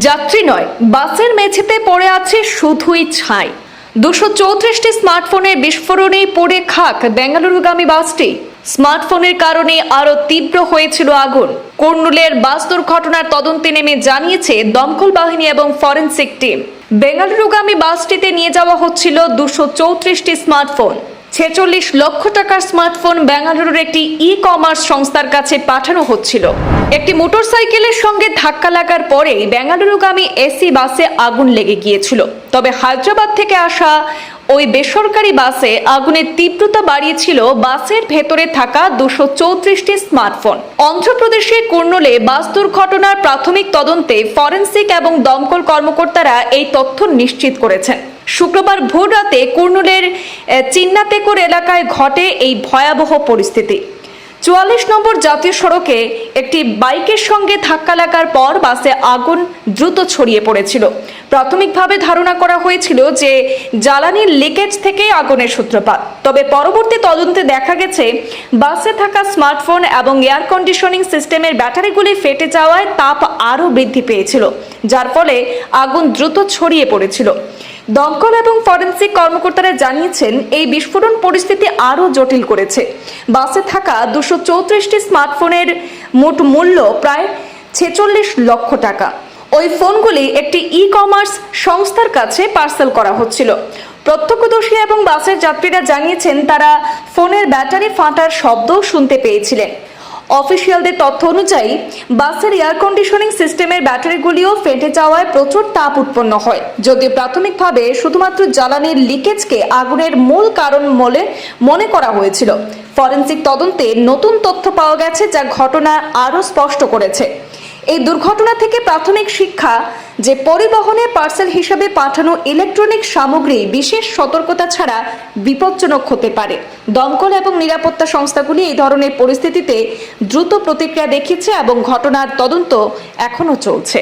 যাত্রী নয়, বাসের মেঝেতে পড়ে আছে শুধুই ছাই। দুশো চৌত্রিশটি স্মার্টফোনের বিস্ফোরণেই পড়ে খাক বেঙ্গালুরুগামী বাসটি। স্মার্টফোনের কারণে আরও তীব্র হয়েছিল আগুন। কর্নুলের বাস দুর্ঘটনার তদন্তে নেমে জানিয়েছে দমকল বাহিনী এবং ফরেনসিক টিম। বেঙ্গালুরুগামী বাসটিতে নিয়ে যাওয়া হচ্ছিল দুশো চৌত্রিশটি স্মার্টফোন। ছেচল্লিশ লক্ষ টাকার স্মার্টফোন বেঙ্গালুরুর একটি ই কমার্স সংস্থার কাছে পাঠানো হচ্ছিল। একটি মোটরসাইকেলের সঙ্গে ধাক্কা লাগার পরেই বেঙ্গালুরুগামী এসি বাসে আগুন লেগে গিয়েছিল। তবে হায়দ্রাবাদ থেকে আসা ওই বেসরকারি বাসে আগুনের তীব্রতা বাড়িয়েছিল বাসের ভেতরে থাকা দুশো চৌত্রিশটি স্মার্টফোন। অন্ধ্রপ্রদেশের কুর্নুলে বাস দুর্ঘটনার প্রাথমিক তদন্তে ফরেনসিক এবং দমকল কর্মকর্তারা এই তথ্য নিশ্চিত করেছেন। শুক্রবার ভোর রাতে কুর্নুলের চিন্নাতেকুর এলাকায় ঘটে এই ভয়াবহ পরিস্থিতি। চুয়াল্লিশ নম্বর জাতীয় সড়কে একটি বাইকের সঙ্গে ধাক্কা লাগার পর বাসে আগুন দ্রুত ছড়িয়ে পড়েছিল। প্রাথমিকভাবে ধারণা করা হয়েছিল যে জ্বালানির লিকেজ থেকেই আগুনের সূত্রপাত। তবে পরবর্তী তদন্তে দেখা গেছে, বাসে থাকা স্মার্টফোন এবং এয়ার কন্ডিশনিং সিস্টেমের ব্যাটারিগুলি ফেটে যাওয়ায় তাপ আরও বৃদ্ধি পেয়েছিল, যার ফলে আগুন দ্রুত ছড়িয়ে পড়েছিল। দমকল এবং ফরেন্সিক কর্মকর্তারা জানিয়েছেন, এই বিস্ফোরণ পরিস্থিতি আরও জটিল করেছে। বাসে থাকা দুশো চৌত্রিশটি স্মার্টফোনের মোট মূল্য প্রায় ছেচল্লিশ লক্ষ টাকা। ওই ফোনগুলি একটি ই কমার্স সংস্থার কাছে পার্সেল করা হচ্ছিল। প্রত্যক্ষদর্শী এবং বাসের যাত্রীরা জানিয়েছেন, তারা ফোনের ব্যাটারি ফাটার শব্দও শুনতে পেয়েছিলেন। অফিসিয়ালদের তথ্য অনুযায়ী, বাসের এয়ার কন্ডিশনিং সিস্টেমের ব্যাটারিগুলিও ফেটে যাওয়ায় প্রচুর তাপ উৎপন্ন হয়। যদিও প্রাথমিকভাবে শুধুমাত্র জ্বালানির লিকেজকে আগুনের মূল কারণ বলে মনে করা হয়েছিল। ফরেন্সিক তদন্তে নতুন তথ্য পাওয়া গেছে, যা ঘটনা আরও স্পষ্ট করেছে। এই দুর্ঘটনা থেকে প্রাথমিক শিক্ষা যে পরিবহনে পার্সেল হিসাবে পাঠানো ইলেকট্রনিক সামগ্রী বিশেষ সতর্কতা ছাড়া বিপজ্জনক হতে পারে। দমকল এবং নিরাপত্তা সংস্থাগুলি এই ধরনের পরিস্থিতিতে দ্রুত প্রতিক্রিয়া দেখিয়েছে এবং ঘটনার তদন্ত এখনও চলছে।